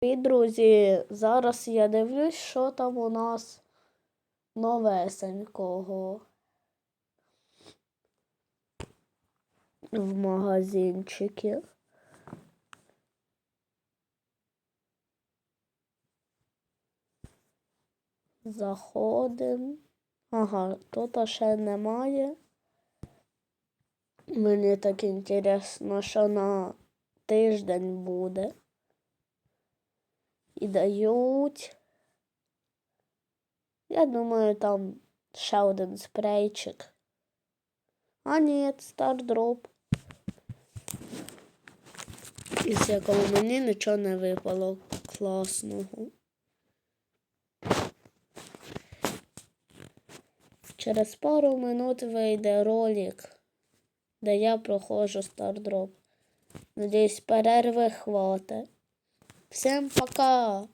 І, друзі, зараз я дивлюсь, що там у нас новесенького в магазинчикі. Заходимо. Ага, тут ще немає. Мені так інтересно, що на тиждень буде. І дають. Я думаю, там ще спрейчик. А ні, стардроп. Із якого мені нічого не випало класного. Через пару минут вийде ролик, де я проходжу стардроп. Надіюсь, перерви хватить. Всем пока!